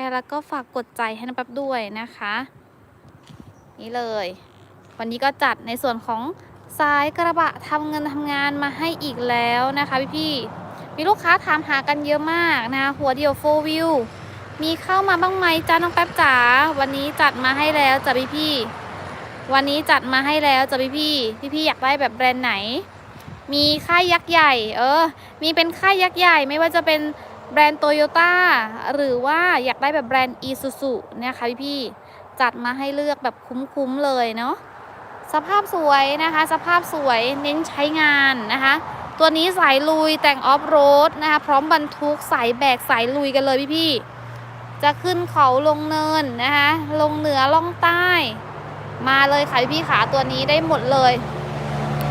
ร์ แล้วก็ฝากกดใจให้น้องแป๊บด้วยนะคะ นี่เลย วันนี้ก็จัดในส่วนของสายกระบะทำเงินทำงานมาให้อีกแล้วนะคะพี่พี่มีลูกค้าถามหากันเยอะมากนะหัวเดียวโฟวิวมีเข้ามาบ้างไหมจ้าน้องแป๊บจ๋าวันนี้จัดมาให้แล้วจ้ะพี่พี่วันนี้จัดมาให้แล้วจ้ะพี่พี่พี่พี่อยากได้แบบแบรนด์ไหน มีค่ายยักษ์ใหญ่ เออ มีเป็นค่ายยักษ์ใหญ่ไม่ว่าจะเป็น แบรนด์โตโยต้าหรือว่าอยากได้แบบแบรนด์อีซูซูนะคะพี่พี่ๆจัดมาให้เลือกแบบคุ้มๆเลยเนาะสภาพสวยนะคะ สภาพสวยเน้นใช้งานนะคะ ตัวนี้สายลุยแต่งออฟโรดนะคะพร้อมบรรทุกสายแบกสายลุยกันเลยพี่ๆจะขึ้นเขาลงเนินนะคะลงเหนือล่องใต้ มาเลยค่ะพี่ขาตัวนี้ได้หมดเลย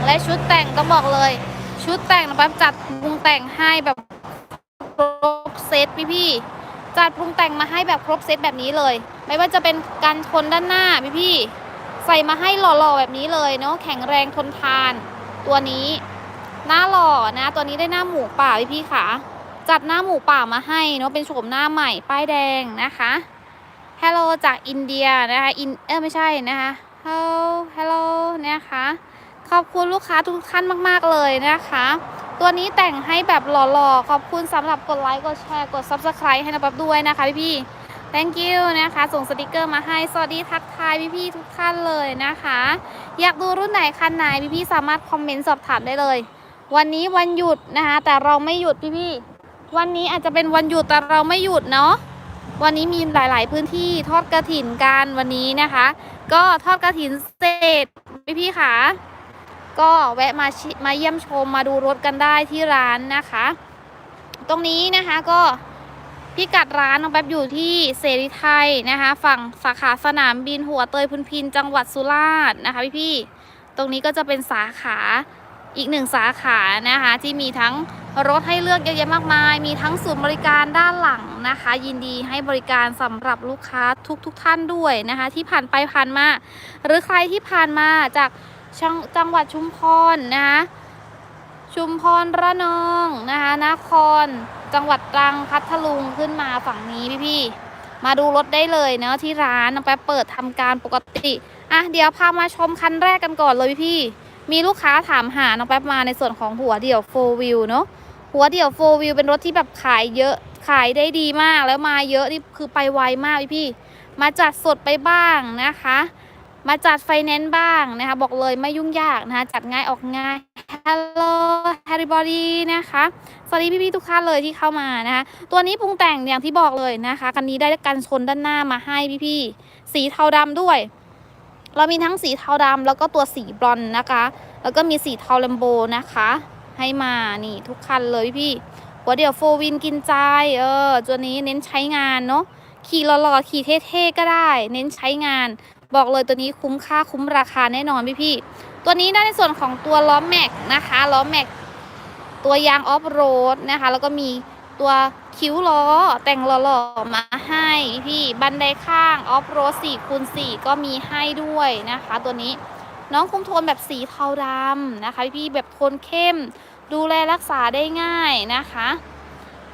และชุดแต่งก็บอกเลย ชุดแต่งนะแป๊บจัดปรุงแต่งให้แบบ บเซตพี่ๆจัดปรุงแต่งมาให้แบบครบเซตแบบนี้เลย ไม่ว่าจะเป็นการชนด้านหน้าพี่ๆใส่มาให้หล่อๆแบบนี้เลยเนาะแข็งแรงทนทาน ตัวนี้หน้าหล่อนะ ตัวนี้ได้หน้าหมูป่าพี่พี่ค่ะจัดหน้าหมูป่ามาให้เนาะเป็นโฉมหน้าใหม่ป้ายแดงนะคะฮัลโหลจากอินเดียนะคะอินเออไม่ใช่นะคะฮัลโหลฮัลโหลนะคะ ขอบคุณลูกค้าทุกท่านมาก ๆ เลยนะคะ ตัวนี้แต่งให้แบบหล่อๆ ขอบคุณสำหรับกดไลค์ กดแชร์ กด Subscribe ให้นะปั๊บด้วยนะคะพี่ๆ thank you นะคะ ส่งสติกเกอร์มาให้ สวัสดีทักทายพี่ๆทุกท่านเลยนะคะ อยากดูรุ่นไหนคันไหนพี่ๆสามารถคอมเมนต์สอบถามได้เลย วันนี้วันหยุดนะคะ แต่เราไม่หยุดพี่ๆวันนี้อาจจะเป็นวันหยุดแต่เราไม่หยุดเนาะวันนี้มีหลาย ๆ พื้นที่ทอดกระถินกันวันนี้นะคะ ก็ทอดกระถินเสร็จพี่ๆค่ะ ก็แวะมามาเยี่ยมชมมาดูรถกันได้ที่ร้านนะคะ ตรงนี้นะคะก็พิกัดร้านน้องแป๊บอยู่ที่เสรีไทยนะคะ ฝั่งสาขาสนามบินหัวเตยพุนพินจังหวัดสุราษฎร์นะคะพี่ๆตรงนี้ก็จะเป็นสาขาอีกหนึ่งสาขานะคะที่มีทั้งรถให้เลือกเยอะแยะมากมาย มีทั้งศูนย์บริการด้านหลังนะคะ ยินดีให้บริการสำหรับลูกค้าทุกๆทท่านด้วยนะคะ ที่ผ่านไปผ่านมา หรือใครที่ผ่านมาจาก จังจังหวัดชุมพรนะคะชุมพรระนองนะคะนคร จังหวัดตรังพัทลุงขึ้นมาฝั่งนี้พี่ๆมาดูรถได้เลยเนาะที่ร้านน้องแป๊บเปิดทำการปกติอะเดี๋ยวพามาชมคันแรกกันก่อนเลยพี่ มีลูกค้าถามหาน้องแป๊บมาในส่วนของหัวเดี่ยว4 wheel เนาะหัวเดี่ยว4 wheel เป็นรถที่แบบขายเยอะขายได้ดีมากแล้วมาเยอะนี่คือไปไวมากพี่ๆมาจัดสดไปบ้างนะคะ มาจัดไฟแนนซ์บ้างนะคะบอกเลยไม่ยุ่งยากนะคะจัดง่ายออกง่าย Hello everybody นะคะสวัสดีพี่ๆทุกท่านเลยที่เข้ามานะคะตัวนี้ปรุงแต่งอย่างที่บอกเลยนะคะคันนี้ได้กันชนด้านหน้ามาให้พี่ๆสีเทาดำด้วย เรามีทั้งสีเทาดำแล้วก็ตัวสีบรอนนะคะ แล้วก็มีสีเทาแลมโบนะคะ ให้มานี่ทุกคันเลยพี่หัวเดี่ยวโฟวินกินใจเออตัวนี้เน้นใช้งานเนาะขี่หล่อๆขี่เท่ๆก็ได้ เน้นใช้งาน บอกเลยตัวนี้คุ้มค่าคุ้มราคาแน่นอนพี่พี่ตัวนี้ได้ในส่วนของตัวล้อแม็กนะคะล้อแม็กตัวยางออฟโรดนะคะ แล้วก็มีตัวคิ้วล้อแต่งหล่อๆมาให้พี่บันไดข้างออฟโรด4คูณ4ก็มีให้ด้วยนะคะ ตัวนี้น้องคุมโทนแบบสีเทาดำนะคะ พี่แบบโทนเข้ม ดูแลรักษาได้ง่ายนะคะ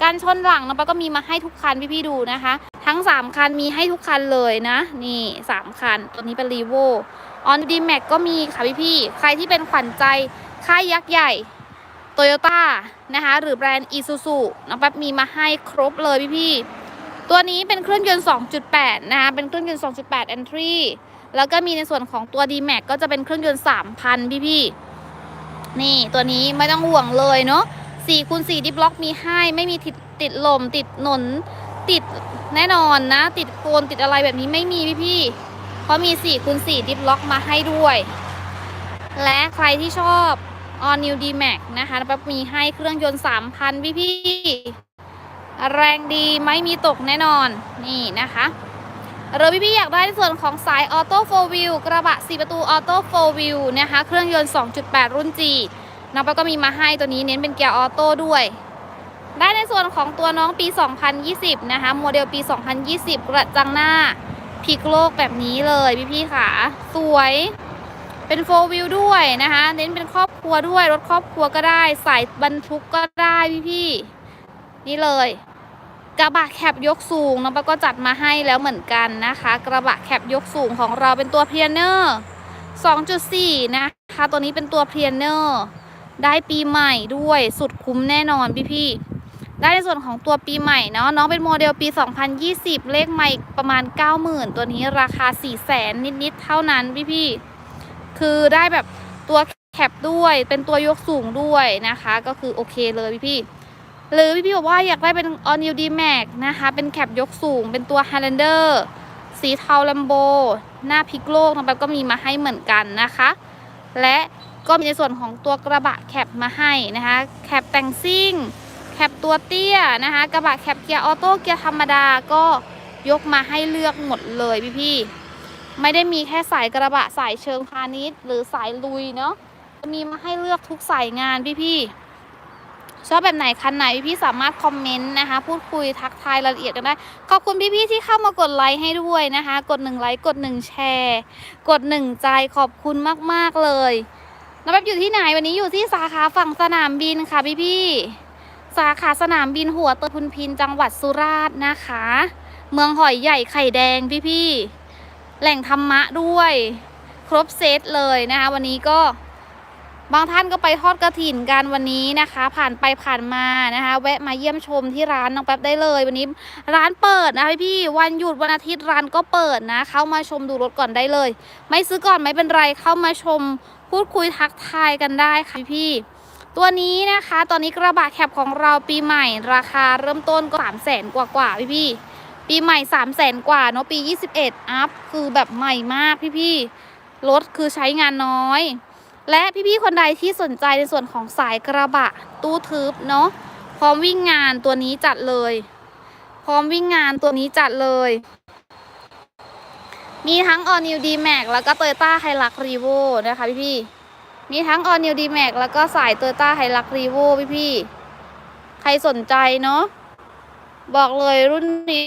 การชนหลังน้องปาก็มีมาให้ทุกคันพี่ๆดูนะคะ ทั้ง 3 คันมีให้ทุกคันเลยนะ นี่ 3 คัน ตัวนี้เป็นรีโวออนดีแม็กก็มีค่ะพี่ๆใครที่เป็นขวัญใจค่ายยักษ์ใหญ่โตโยต้านะคะหรือแบรนด์อีซูซูน้องแป๊บมีมาให้ครบเลยพี่ๆตัวนี้เป็นเครื่องยนต์ 2.8 นะคะเป็นเครื่องยนต์ 2.8 entry แล้วก็มีในส่วนของตัว d m a x ก็จะเป็นเครื่องยนต์ 3,000 พี่ๆนี่ตัวนี้ไม่ต้องห่วงเลยเนาะ 4คูณ4ดิฟล็อกมีให้ไม่มีติดติดลมติดหนนติดแน่นอนนะ ติดโคนติดอะไรแบบนี้ไม่มีพี่พี่เพราะมี4คูณ4ดิฟล็อกมาให้ด้วย และใครที่ชอบ All New D Max นะคะแป๊บมีให้เครื่องยนต์ 3,000 พี่พี่แรงดีไม่มีตกแน่นอนนี่นะคะหรือพี่พี่ๆอยากได้ในส่วนของสายออโต้โฟวิลกระบะ 4 ประตูออโต้โฟวิลนะคะ เครื่องยนต์ 2.8 รุ่น G น้องแป๊บก็มีมาให้ตัวนี้เน้นเป็นเกียร์ออโต้ด้วย ได้ในส่วนของตัวน้องปี 2020 นะคะ โมเดลปี 2020 กระจังหน้าพลิกโลกแบบนี้เลยพี่ๆค่ะ สวยเป็นโฟลวิลด้วยนะคะ เน้นเป็นครอบครัวด้วยรถครอบครัวก็ได้สายบรรทุกก็ได้พี่ๆนี่เลยกระบะแคปยกสูงน้องป๊บก็จัดมาให้แล้วเหมือนกันนะคะ กระบะแคปยกสูงของเราเป็นตัวเพียเนอร์2.4 นะคะ ตัวนี้เป็นตัวเพียเนอร์ ได้ปีใหม่ด้วยสุดคุ้มแน่นอนพี่ๆได้ในส่วนของตัวปีใหม่เนาะน้องเป็นโมเดลปี 2020 เลขใหม่ประมาณ 90,000 ตัวนี้ราคา 400,000นิดๆเท่านั้นพี่ๆคือได้แบบตัวแคปด้วยเป็นตัวยกสูงด้วยนะคะ ก็คือโอเคเลยพี่ๆหรือพี่ๆบอกว่าอยากได้เป็น All New D Max นะคะ เป็นแคปยกสูง เป็นตัว Highlander สีเทาลัมโบ หน้าพิกโลกทางแบบก็มีมาให้เหมือนกันนะคะ และ ก็มีในส่วนของตัวกระบะแคปมาให้นะคะแคปแต่งซิ่งแคปตัวเตี้ยนะคะกระบะแคปเกียร์ออโต้เกียร์ธรรมดาก็ยกมาให้เลือกหมดเลยพี่ๆไม่ได้มีแค่สายกระบะสายเชิงพาณิชย์ หรือสายลุยเนาะมีมาให้เลือกทุกสายงานพี่ๆชอบแบบไหนคันไหนพี่ๆสามารถคอมเมนต์นะคะ พูดคุยทักทายรายละเอียดกันได้ ขอบคุณพี่ๆที่เข้ามากดไลค์ให้ด้วยนะคะ กดหนึ่งไลค์กดหนึ่งแชร์ กดหนึ่งใจขอบคุณมากๆเลย น้องแป๊บอยู่ที่ไหนวันนี้อยู่ที่สาขาฝั่งสนามบินค่ะพี่ๆสาขาสนามบินหัวเตยพุนพินจังหวัดสุราษฎร์นะคะ เมืองหอยใหญ่ไข่แดงพี่ๆแหล่งธรรมะด้วย ครบเซตเลยนะคะ วันนี้ก็บางท่านก็ไปทอดกระถินกันวันนี้นะคะ ผ่านไปผ่านมานะคะ แวะมาเยี่ยมชมที่ร้านน้องแป๊บได้เลย วันนี้ร้านเปิดนะคะพี่วันหยุดวันอาทิตย์ร้านก็เปิดนะ เข้ามาชมดูรถก่อนได้เลย ไม่ซื้อก่อนไม่เป็นไรเข้ามาชม พูดคุยทักทายกันได้ค่ะพี่ตัวนี้นะคะตอนนี้กระบะแคปของเราปีใหม่ราคาเริ่มต้นก็สามแสนกว่ากว่าๆพี่ปีใหม่สามแสนกว่าเนาะปี 21 อัพคือแบบใหม่มากพี่ๆรถคือใช้งานน้อย และพี่ๆคนใดที่สนใจในส่วนของสายกระบะ ตู้ทึบเนาะพร้อมวิ่งงานตัวนี้จัดเลย พร้อมวิ่งงานตัวนี้จัดเลย มีทั้ง All New D Max แล้วก็ Toyota Hilux Revo นะคะพี่ๆมีทั้ง All New D Max แล้วก็สาย Toyota Hilux Revo พี่ๆใครสนใจเนาะบอกเลยรุ่นนี้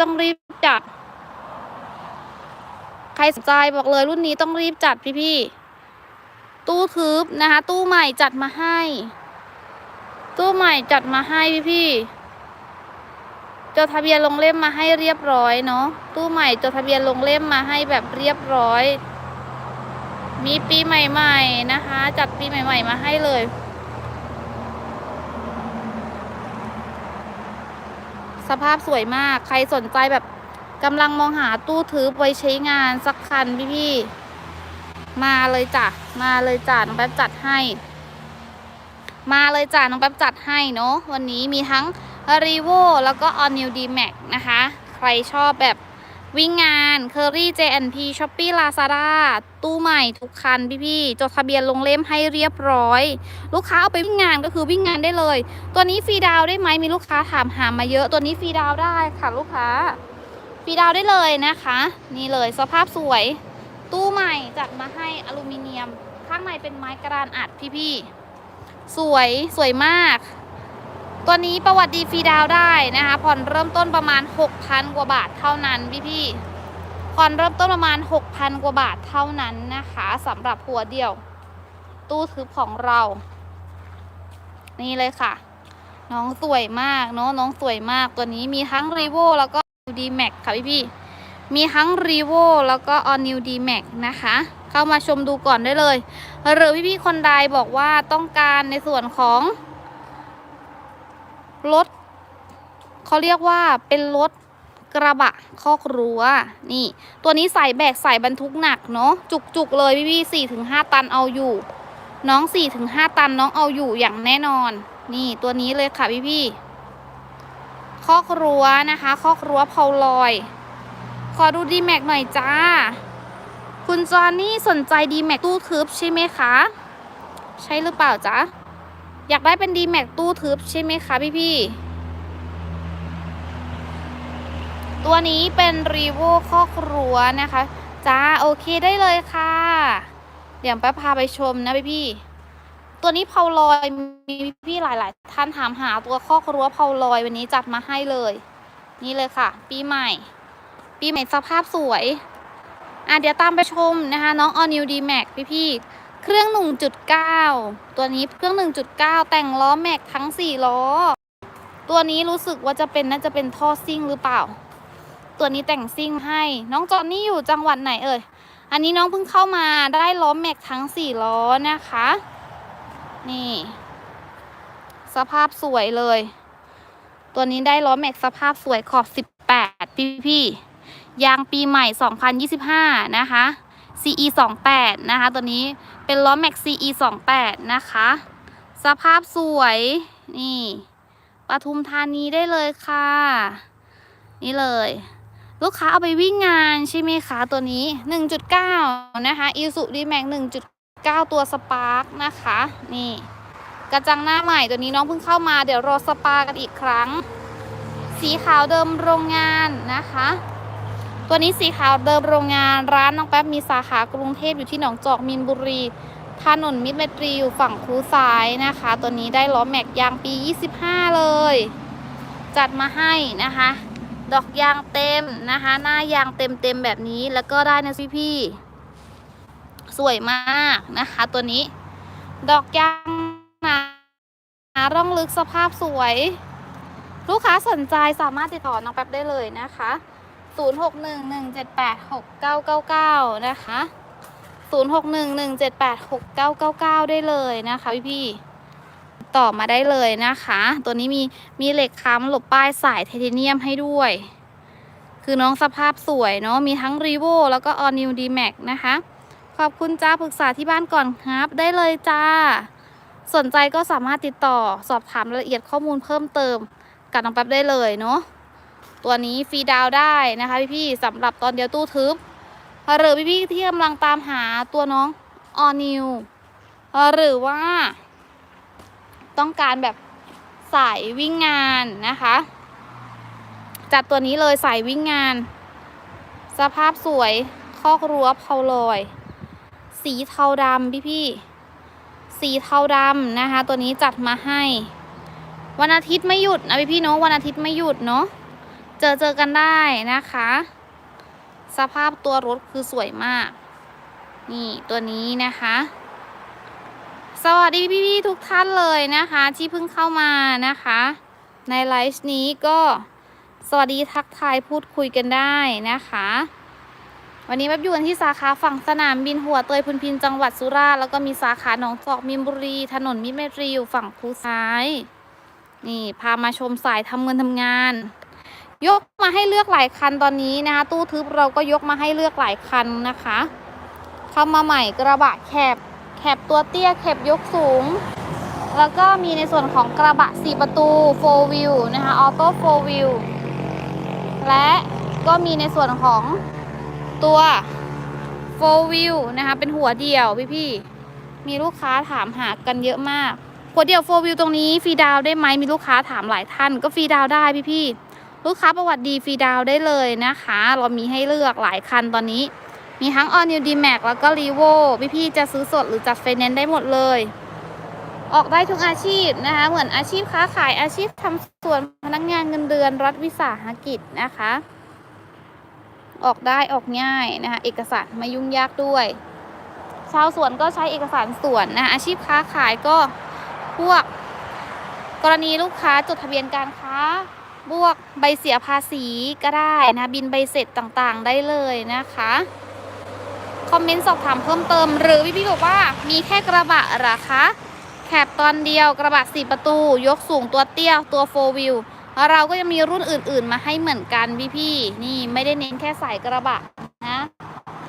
ต้องรีบจัด ใครสนใจบอกเลยรุ่นนี้ต้องรีบจัดพี่ๆตู้ทึบนะคะ ตู้ใหม่จัดมาให้ ตู้ใหม่จัดมาให้พี่ๆ จดทะเบียนลงเล่มมาให้เรียบร้อยเนาะตู้ใหม่จดทะเบียนลงเล่มมาให้แบบเรียบร้อย มีปีใหม่ๆนะคะ จัดปีใหม่ ๆ มาให้เลย สภาพสวยมากใครสนใจแบบกำลังมองหาตู้ทึบไว้ใช้งานสักคันพี่ๆมาเลยจ้ะมาเลยจ้ะน้องแป๊บจัดให้ มาเลยจ้ะน้องแป๊บจัดให้เนาะวันนี้มีทั้ง r e v o แล้วก็ All New D Max นะคะ ใครชอบแบบวิ่งงาน Curry JNP Shopee Lazada ตู้ใหม่ทุกคันพี่ๆ จดทะเบียนลงเล่มให้เรียบร้อย ลูกค้าเอาไปวิ่งงานก็คือวิ่งงานได้เลย ตัวนี้ฟรีดาวได้ไหมมีลูกค้าถามหามาเยอะ ตัวนี้ฟรีดาวได้ค่ะลูกค้า ฟรีดาวได้เลยนะคะ นี่เลยสภาพสวย ตู้ใหม่จัดมาให้อลูมิเนียม ข้างในเป็นไม้กระดานอัดพี่ๆ สวยสวยมาก ตัวนี้ประวัติดีฟรีดาวได้นะคะผ่อนเริ่มต้นประมาณ 6,000 กว่าบาทเท่านั้นพี่ๆผ่อนเริ่มต้นประมาณ 6,000 กว่าบาทเท่านั้นนะคะสำหรับหัวเดียว ตู้ทึบของเรา นี่เลยค่ะ น้องสวยมากเนาะน้องสวยมากตัวนี้มีทั้ง r e v o แล้วก็ d Max ค่ะพี่ๆมีทั้ง r e v o แล้วก็ All New D Max นะคะเข้ามาชมดูก่อนได้เลย หรือพี่ๆคนใดบอกว่าต้องการในส่วนของ รถเขาเรียกว่าเป็นรถกระบะคอกรั้วนี่ ตัวนี้ใส่แบกใส่บรรทุกหนักเนาะจุกๆเลยพี่ๆสี่ถึงห้าตันเอาอยู่ น้องสี่ถึงห้าตันน้องเอาอยู่อย่างแน่นอน นี่ตัวนี้เลยค่ะพี่ๆคอกรั้วนะคะคอกรั้วเพาลอย ขอดูดีแม็กหน่อยจ้า คุณจอนนี่สนใจดีแม็กตู้ทึบใช่ไหมคะ ใช่หรือเปล่าจ๊ะ อยากได้เป็นดีแม็กตู้ทึบใช่ไหมคะพี่พี่ ตัวนี้เป็นรีโวข้อครัวนะคะ จ้า โอเคได้เลยค่ะ เดี๋ยวแป๊บพาไปชมนะพี่พี่ ตัวนี้เพาลอยมีพี่หลาย ๆ ท่านถามหาตัวข้อครัวเพาลอยวันนี้จัดมาให้เลย นี่เลยค่ะ ปีใหม่ ปีใหม่สภาพสวย อะเดี๋ยวตามไปชมนะคะ น้อง All New D Max พี่พี่ เครื่อง 1.9 ตัวนี้เครื่อง 1.9 แต่งล้อแม็กทั้ง 4 ล้อ ตัวนี้รู้สึกว่าจะเป็นน่าจะเป็นท่อซิ่งหรือเปล่า ตัวนี้แต่งซิ่งให้ น้องจอนนี่อยู่จังหวัดไหนเอ่ย อันนี้น้องเพิ่งเข้ามาได้ล้อแม็กทั้งสี่ล้อนะคะ นี่ สภาพสวยเลย ตัวนี้ได้ล้อแม็กสภาพสวยขอบ 18 พี่พี่ยางปีใหม่ 2025 นะคะ CE 28นะคะ ตัวนี้ เป็นล้อแม็ก CE 28นะคะ สภาพสวยนี่ปทุมธานีได้เลยค่ะ นี่เลย ลูกค้าเอาไปวิ่งงานใช่ไหมคะตัวนี้ 1.9 นะคะ i s u d m a x 1.9 ตัวสปาร์กนะคะ นี่ กระจังหน้าใหม่ตัวนี้น้องเพิ่งเข้ามาเดี๋ยวรอสปากันอีกครั้ง สีขาวเดิมโรงงานนะคะ ตัวนี้สีขาวเดิมโรงงานร้านน้องแป๊บมีสาขากรุงเทพอยู่ที่หนองจอกมีนบุรีถนนมิตรเมตรีอยู่ฝั่งคูซ้ายนะคะ ตัวนี้ได้ล้อแม็กยางปี 25 เลย จัดมาให้นะคะ ดอกยางเต็มนะคะ หน้ายางเต็มเต็มๆแบบนี้แล้วก็ได้นะพี่พี่สวยมากนะคะ ตัวนี้ ดอกยางหนาร่องลึกสภาพสวย ลูกค้าสนใจสามารถติดต่อน้องแป๊บได้เลยนะคะ 0611786999 นะคะ 0611786999 ได้เลยนะคะพี่พี่ๆต่อมาได้เลยนะคะ ตัวนี้มีมีเหล็กค้ำหลบป้ายสายไทเทเนียมให้ด้วย คือน้องสภาพสวยเนาะ มีทั้ง r ีโวแล้วก็ All New D Max นะคะ ขอบคุณจ้าปรึกษาที่บ้านก่อนครับ ได้เลยจ้า สนใจก็สามารถติดต่อสอบถามรายละเอียดข้อมูลเพิ่มเติมกับน้องแป๊บได้เลยเนาะ ตัวนี้ฟรีดาวได้นะคะพี่ๆสำหรับตอนเดียวตู้ทึบหรือพี่ๆที่กำลังตามหาตัวน้องออนิวหรือว่า ต้องการแบบสายวิ่งงานนะคะ จัดตัวนี้เลยสายวิ่งงาน สภาพสวยคอกรั้วเพาลอย สีเทาดำพี่ๆสีเทาดำนะคะ ตัวนี้จัดมาให้ วันอาทิตย์ไม่หยุดนะพี่พี่ๆเนาะวันอาทิตย์ไม่หยุดเนาะ เจอเจอกันได้นะคะ สภาพตัวรถคือสวยมาก นี่ตัวนี้นะคะ สวัสดีพี่ๆทุกท่านเลยนะคะ ที่เพิ่งเข้ามานะคะ ในไลฟ์นี้ก็สวัสดีทักทายพูดคุยกันได้นะคะ วันนี้แป๊บอยู่กันที่สาขาฝั่งสนามบินหัวเตยพุนพินจังหวัดสุราษฎร์แล้วก็มีสาขาหนองจอกมีนบุรี ถนนมิตรเมตรีอยู่ฝั่งคูซ้าย นี่พามาชมสายทำเงินทำงาน ยกมาให้เลือกหลายคันตอนนี้นะคะ ตู้ทึบเราก็ยกมาให้เลือกหลายคันนะคะ เข้ามาใหม่กระบะแคบแคบตัวเตี้ยแคบยกสูง แล้วก็มีในส่วนของกระบะ 4 ประตู 4 wheel นะคะออโต้4 wheel และก็มีในส่วนของตัว 4 wheel นะคะเป็นหัวเดี่ยวพี่ๆมีลูกค้าถามหากันเยอะมากหัวเดี่ยว 4 wheel ตรงนี้ฟรีดาวได้ไหมมีลูกค้าถามหลายท่านก็ฟรีดาวได้พี่ๆ ลูกค้าประวัติดีฟรีดาวได้เลยนะคะ เรามีให้เลือกหลายคันตอนนี้ มีทั้ง All New D Max แล้วก็ r e v o พี่ๆจะซื้อสดหรือจัดไฟแนนซ์ได้หมดเลย ออกได้ทุกอาชีพนะคะ เหมือนอาชีพค้าขายอาชีพทำส่วนพนักงานเงินเดือนรัฐวิสาหกิจนะคะ ออกได้ออกง่ายนะคะ เอกสารไม่ยุ่งยากด้วย ชาวสวนก็ใช้เอกสารสวนนะคะอาชีพค้าขายก็พวก กรณีลูกค้าจดทะเบียนการค้า บวกใบเสียภาษีก็ได้นะ บินใบเสร็จต่างๆได้เลยนะคะ คอมเมนต์สอบถามเพิ่มเติม หรือพี่พี่ๆบอกว่ามีแค่กระบะหรอคะแคบตอนเดียวกระบะสี่ประตู ยกสูงตัวเตี้ยตัวโฟวิวเราก็ยังมีรุ่นอื่นๆ มาให้เหมือนกันพี่พี่ๆนี่ไม่ได้เน้นแค่สายกระบะนะ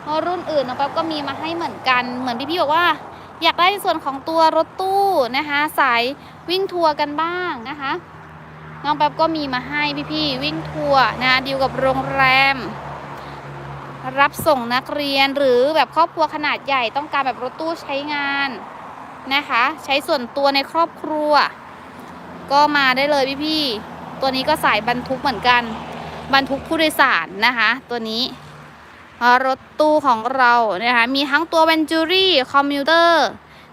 เพราะรุ่นอื่นน้องป๊บก็มีมาให้เหมือนกัน เหมือนพี่พี่ๆบอกว่า อยากได้ในส่วนของตัวรถตู้นะคะ สายวิ่งทัวร์กันบ้างนะคะ น้องแป๊บก็มีมาให้พี่ๆวิ่งทัวร์นะดีลกับโรงแรม รับส่งนักเรียนหรือแบบครอบครัวขนาดใหญ่ต้องการแบบรถตู้ใช้งานนะคะ ใช้ส่วนตัวในครอบครัว ก็มาได้เลยพี่ๆตัวนี้ก็สายบรรทุกเหมือนกัน บรรทุกผู้โดยสารนะคะ ตัวนี้รถตู้ของเรานะคะมีทั้งตัวเวนจูรี่คอมมิวเตอร์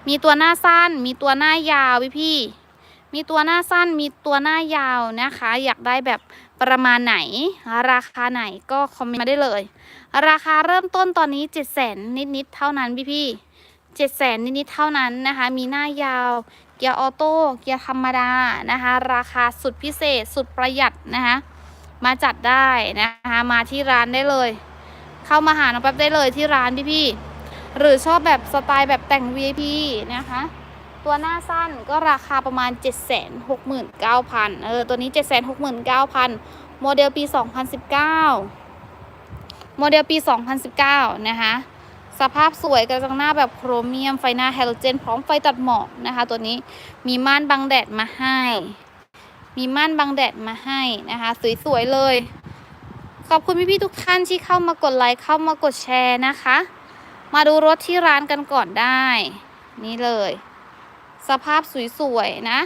มีตัวหน้าสั้น มีตัวหน้ายาวพี่ๆ มีตัวหน้าสั้นมีตัวหน้ายาวนะคะ อยากได้แบบประมาณไหน ราคาไหนก็คอมเมนต์มาได้เลย ราคาเริ่มต้นตอนนี้7 0 0 0 0 0นิดๆเท่านั้นพี่พี่เจ็ดแสนนิดๆเท่านั้นนะคะ มีหน้ายาว เกียร์ออโต้เกียร์ธรรมดานะคะ ราคาสุดพิเศษสุดประหยัดนะคะ มาจัดได้นะคะมาที่ร้านได้เลย เข้ามาหาน้องแป๊บได้เลยที่ร้านพี่ๆหรือชอบแบบสไตล์แบบแต่ง VIP นะคะ ตัวหน้าสั้นก็ราคาประมาณ 769,000 เออ ตัวนี้ 769,000 โมเดลปี 2019 โมเดลปี 2019 นะคะ สภาพสวยกระจังหน้าแบบโครเมียม ไฟหน้าไฮโลเจน พร้อมไฟตัดหมอกนะคะ ตัวนี้มีม่านบังแดดมาให้ มีม่านบังแดดมาให้นะคะ สวยๆเลย ขอบคุณพี่ๆทุกท่านที่เข้ามากดไลค์ เข้ามากดแชร์นะคะ มาดูรถที่ร้านกันก่อนได้ นี่เลย สภาพสวยๆนะ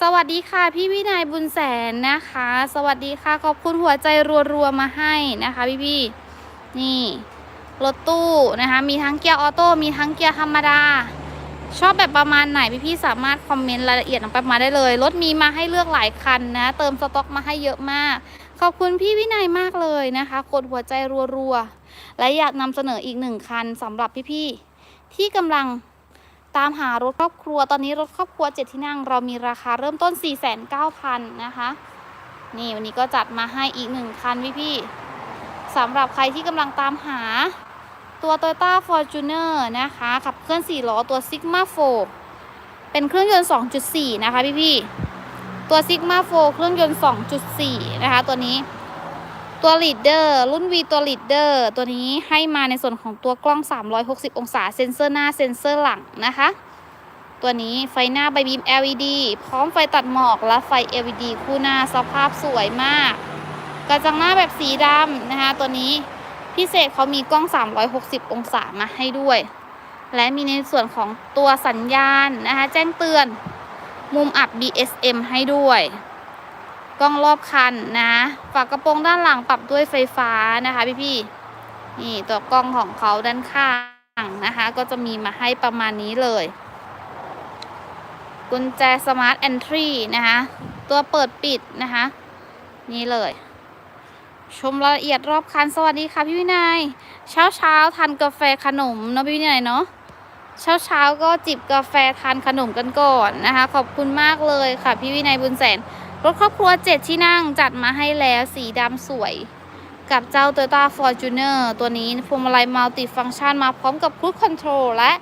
สวัสดีค่ะพี่วินัยบุญแสนนะคะ สวัสดีค่ะขอบคุณหัวใจรัวๆมาให้นะคะพี่ๆนี่รถตู้นะคะ มีทั้งเกียร์ออโต้มีทั้งเกียร์ธรรมดา ชอบแบบประมาณไหนพี่ๆสามารถคอมเมนต์รายละเอียดลงไปมาได้เลย รถมีมาให้เลือกหลายคันนะ เติมสต็อกมาให้เยอะมาก ขอบคุณพี่วินัยมากเลยนะคะ กดหัวใจรัวๆ และอยากนำเสนออีกหนึ่งคันสำหรับพี่ๆที่กำลัง ตามหารถครอบครัวตอนนี้รถครอบครัวเจ็ดที่นั่ง เรามีราคาเริ่มต้น 49,000 นะคะ นี่วันนี้ก็จัดมาให้อีกหนึ่งคันพี่ๆสำหรับใครที่กำลังตามหาตัว Toyota Fortuner นะคะ ขับเคลื่อน 4 ล้อตัว Sigma 4 เป็นเครื่องยนต์ 2.4 นะคะพี่ๆตัว Sigma 4 เครื่องยนต์ 2.4 นะคะ ตัวนี้ ตัว Leader รุ่น V ตัว Leader ตัวนี้ให้มาในส่วนของตัวกล้อง 360 องศาเซ็นเซอร์หน้าเซ็นเซอร์หลังนะคะ ตัวนี้ไฟหน้าใบบีม LED พร้อมไฟตัดหมอกและไฟ LED คู่หน้าสภาพสวยมาก กระจังหน้าแบบสีดำนะคะ ตัวนี้พิเศษเขามีกล้อง 360 องศามาให้ด้วย และมีในส่วนของตัวสัญญาณนะคะ แจ้งเตือนมุมอับ BSM ให้ด้วย กล้องรอบคันนะฝากระโปรงด้านหลังปรับด้วยไฟฟ้านะคะพี่ๆนี่ตัวกล้องของเขาด้านข้างนะคะ ก็จะมีมาให้ประมาณนี้เลย กุญแจสมาร์ทแอนทรีนะคะตัวเปิดปิดนะคะ นี่เลย ชมรายละเอียดรอบคันสวัสดีค่ะพี่วินัย เช้าเช้าทานกาแฟขนมเนาะพี่วินัยเนาะเช้าเช้าก็จิบกาแฟทานขนมกันก่อนนะคะ ขอบคุณมากเลยค่ะพี่วินัยบุญแสน รถครอบครัวเจ็ดที่นั่งจัดมาให้แล้วสีดำสวย กับเจ้า Toyota Fortuner ตัวนี้พวงมาลัยมัลติฟัง c t ชันมาพร้อมกับ Cruise Control และ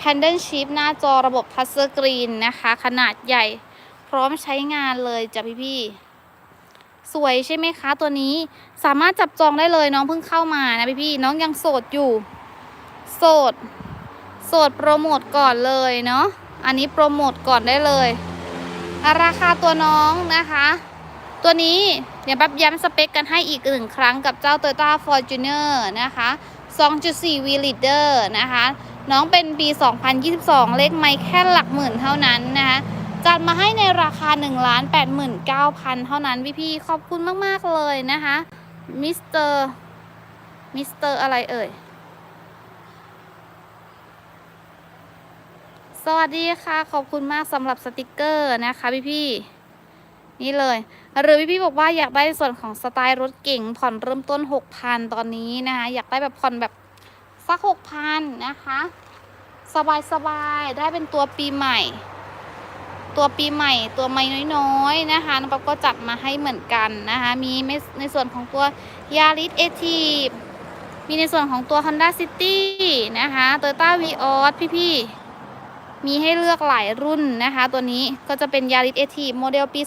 Paddle Shift หน้าจอระบบทัชสกรีนนะคะ ขนาดใหญ่พร้อมใช้งานเลยจ้ะพี่ๆ สวยใช่ไหมคะตัวนี้สามารถจับจองได้เลยน้องเพิ่งเข้ามานะพี่ๆ น้องยังโสดอยู่ โสด โสดโปรโมทก่อนเลยเนาะอันนี้โปรโมทก่อนได้เลย ราคาตัวน้องนะคะ ตัวนี้เดี๋ยวแป๊บย้ำสเปคกันให้อีกหนึ่งครั้งกับเจ้า Toyota Fortuner นะคะ 2.4 V Leader นะคะ น้องเป็นปี 2022 เลขไม่แค่หลักหมื่นเท่านั้นนะคะจัดมาให้ในราคา 1 8 9 0 0 0 เท่านั้นพี่พี่ๆขอบคุณมาก ๆ เลยนะคะมิสเตอร์มิสเตอร์อะไรเอ่ย สวัสดีค่ะ ขอบคุณมากสำหรับสติกเกอร์นะคะพี่พี่นี่เลย หรือพี่พี่บอกว่าอยากได้ในส่วนของสไตล์รถเก่งผ่อนเริ่มต้น 6,000 ตอนนี้นะคะอยากได้แบบผ่อนแบบสัก 6,000 นะคะ สบายสบายได้เป็นตัวปีใหม่ ตัวปีใหม่ตัวไม่น้อยๆนะคะน้องป๊อปก็จัดมาให้เหมือนกันนะคะมีในส่วนของตัวยาริสเอทีมีในส่วนของตัว Honda City นะคะ Toyota Vios พี่ๆ มีให้เลือกหลายรุ่นนะคะ ตัวนี้ก็จะเป็นยาริสเอทีโมเดลปี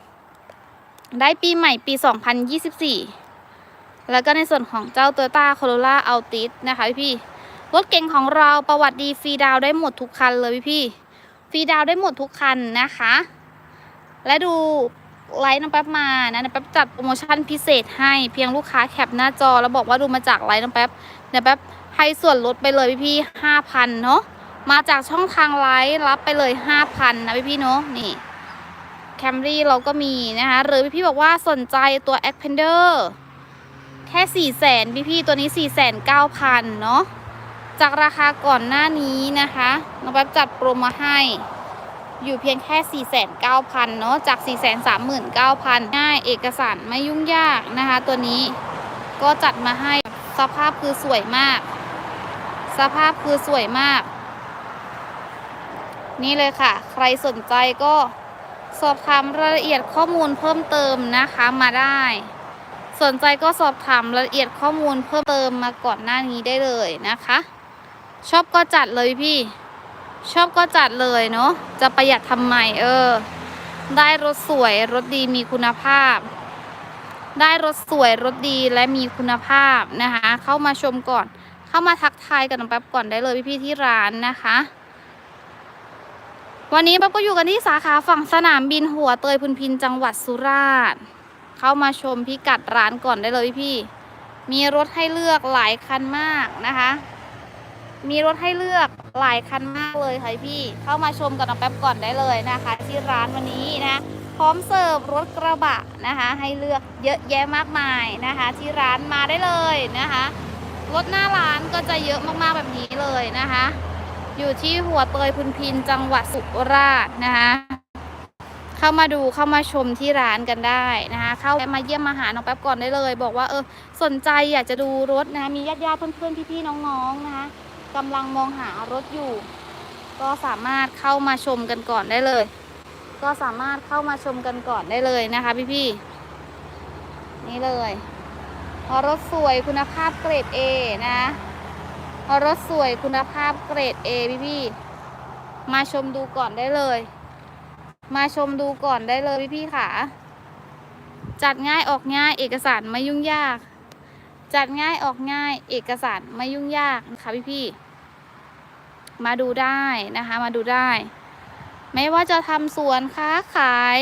2024 ได้ปีใหม่ปี 2024 แล้วก็ในส่วนของเจ้า Toyota Corolla Altis นะคะพี่ๆรถเก่งของเราประวัติดีฟรีดาวได้หมดทุกคันเลยพี่ๆฟรีดาวได้หมดทุกคันนะคะ และดูไลน์น้องแป๊บมานะน้องแป๊บจัดโปรโมชั่นพิเศษให้เพียงลูกค้าแคปหน้าจอแล้วบอกว่าดูมาจากไลน์น้องแป๊บเดี๋ยแป๊บให้ส่วนลดไปเลยพี่ๆห้าพันเนาะ มาจากช่องทางไลน์รับไปเลยห้าพันนะพี่ๆเนาะนี่แคมรี่เราก็มีนะคะ หรือพี่ๆบอกว่าสนใจตัว a c p e n d e r แค่สี่แสนพี่ๆตัวนี้สี่แสนเก้าพันเนาะจากราคาก่อนหน้านี้นะคะน้องแป๊บจัดโปรมาให้ อยู่เพียงแค่ 4,900 เนาะจาก 439,000ง่ายเอกสารไม่ยุ่งยากนะคะ ตัวนี้ก็จัดมาให้สภาพคือสวยมาก สภาพคือสวยมาก นี่เลยค่ะ ใครสนใจก็สอบถามรายละเอียดข้อมูลเพิ่มเติมนะคะมาได้ สนใจก็สอบถามรายละเอียดข้อมูลเพิ่มเติมมาก่อนหน้านี้ได้เลยนะคะ ชอบก็จัดเลยพี่ ชอบก็จัดเลยเนาะจะประหยัดทำไมเออ ได้รถสวยรถดีมีคุณภาพ ได้รถสวยรถดีและมีคุณภาพนะคะ เข้ามาชมก่อน เข้ามาทักทายกันแป๊บก่อนได้เลยพี่ๆที่ร้านนะคะ วันนี้แป๊บก็อยู่กันที่สาขาฝั่งสนามบินหัวเตยพุนพินจังหวัดสุราษฎร์เข้ามาชมพิกัดร้านก่อนได้เลยพี่ มีรถให้เลือกหลายคันมากนะคะ มีรถให้เลือกหลายคันมากเลยค่ะพี่ เข้ามาชมกันแป๊บก่อนได้เลยนะคะ ที่ร้านวันนี้นะพร้อมเสิร์ฟรถกระบะนะคะ ให้เลือกเยอะแยะมากมายนะคะ ที่ร้านมาได้เลยนะคะรถหน้าร้านก็จะเยอะมากๆแบบนี้เลยนะคะ อยู่ที่หัวเตยพุนพินจังหวัดสุราษฎร์นะคะเข้ามาดูเข้ามาชมที่ร้านกันได้นะคะเข้ามาเยี่ยมมาหาน้องแป๊บก่อนได้เลย บอกว่าเออสนใจอยากจะดูรถนะคะมีญาติญาติเพื่อนๆพี่ๆน้องๆนะคะกำลังมองหารถอยู่ ก็สามารถเข้ามาชมกันก่อนได้เลย ก็สามารถเข้ามาชมกันก่อนได้เลยนะคะพี่ๆนี่เลยพอรถสวยคุณภาพเกรด A นะ รถสวยคุณภาพเกรด A พี่ๆมาชมดูก่อนได้เลย มาชมดูก่อนได้เลยพี่ๆค่ะ จัดง่ายออกง่ายเอกสารไม่ยุ่งยาก จัดง่ายออกง่ายเอกสารไม่ยุ่งยากนะคะพี่ๆมาดูได้นะคะมาดูได้ ไม่ว่าจะทำสวนค้าขาย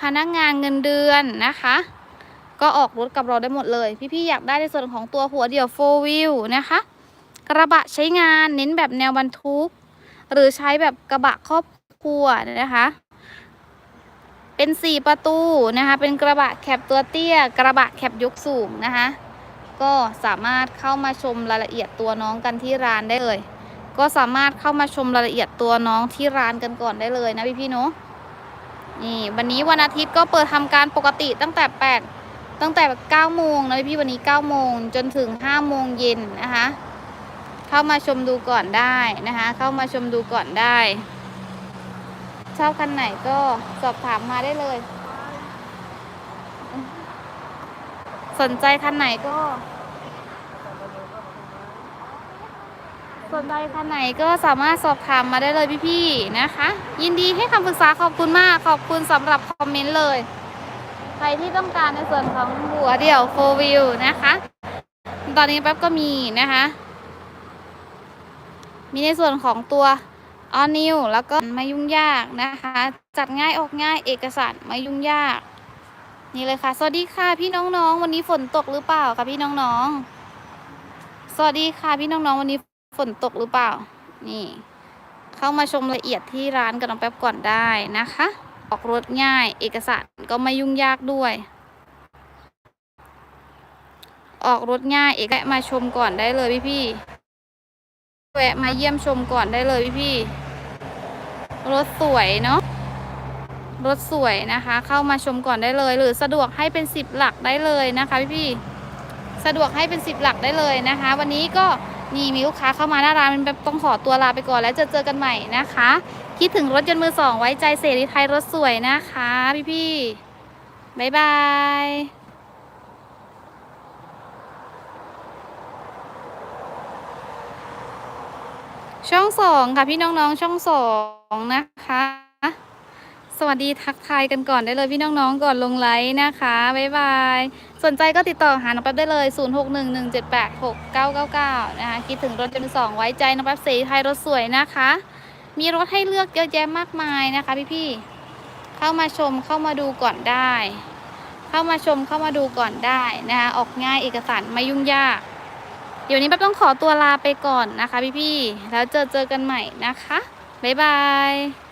พนักงานเงินเดือนนะคะ ก็ออกรถกับเราได้หมดเลย พี่ๆอยากได้ในส่วนของตัวหัวเดี่ยวโฟวิลนะคะ กระบะใช้งานเน้นแบบแนวบรรทุก หรือใช้แบบกระบะครอบครัวนะคะ เป็นสี่ประตูนะคะ เป็นกระบะแคบตัวเตี้ย กระบะแคบยกสูงนะคะ ก็สามารถเข้ามาชมรายละเอียดตัวน้องกันที่ร้านได้เลย ก็สามารถเข้ามาชมรายละเอียดตัวน้องที่ร้านกันก่อนได้เลยนะพี่พี่ๆเนาะนี่วันนี้วันอาทิตย์ก็เปิดทำการปกติตั้งแต่8ตั้งแต่9โมงนะพี่วันนี้9โมงจนถึง5โมงเย็นนะคะ เข้ามาชมดูก่อนได้นะคะ เข้ามาชมดูก่อนได้ ชอบคันไหนก็สอบถามมาได้เลย สนใจคันไหนก็ สนใจคันไหนก็สามารถสอบถามมาได้เลยพี่ๆนะคะ ยินดีให้คำปรึกษาขอบคุณมากขอบคุณสำหรับคอมเมนต์เลย ใครที่ต้องการในส่วนของหัวเดี่ยวโฟวิลนะคะ ตอนนี้แป๊บก็มีนะคะ มีในส่วนของตัวออนิวแล้วก็ไม่ยุ่งยากนะคะ จัดง่ายออกง่ายเอกสารไม่ยุ่งยาก นี่เลยค่ะ สวัสดีค่ะพี่น้องๆ วันนี้ฝนตกหรือเปล่าคะพี่น้องๆ สวัสดีค่ะพี่น้องๆ วันนี้ฝนตกหรือเปล่า นี่ เข้ามาชมละเอียดที่ร้านกับน้องแป๊บก่อนได้นะคะ ออกรถง่าย เอกสารก็ไม่ยุ่งยากด้วย ออกรถง่ายเอกมาชมก่อนได้เลยพี่ๆ แวะมาเยี่ยมชมก่อนได้เลยพี่ๆรถสวยเนาะรถสวยนะคะ เข้ามาชมก่อนได้เลย หรือสะดวกให้เป็นสิบหลักได้เลยนะคะพี่พี่ๆสะดวกให้เป็นสิบหลักได้เลยนะคะ วันนี้ก็นี่มีลูกค้าเข้ามาหน้าร้านมันแบบต้องขอตัวลาไปก่อนแล้วเจอเจอกันใหม่นะคะ คิดถึงรถยนต์มือสองไว้ใจเสรีไทยรถสวยนะคะ พี่พี่ๆบ๊ายบาย ช่องสองค่ะพี่น้องๆ ช่องสองนะคะ สวัสดีทักทายกันก่อนได้เลยพี่น้องๆ ก่อนลงไลฟ์นะคะบ๊ายบาย สนใจก็ติดต่อหาน้องแป๊บได้เลย 0611786999 นะคะ คิดถึงรถยนต์สองไว้ใจน้องแป๊บสีไทยรถสวยนะคะ มีรถให้เลือกเยอะแยะมากมายนะคะพี่ๆ เข้ามาชมเข้ามาดูก่อนได้ เข้ามาชมเข้ามาดูก่อนได้นะคะ ออกง่ายเอกสารไม่ยุ่งยาก เดี๋ยวนี้แป๊บต้องขอตัวลาไปก่อนนะคะพี่ๆแล้วเจอเจอกันใหม่นะคะบ๊ายบาย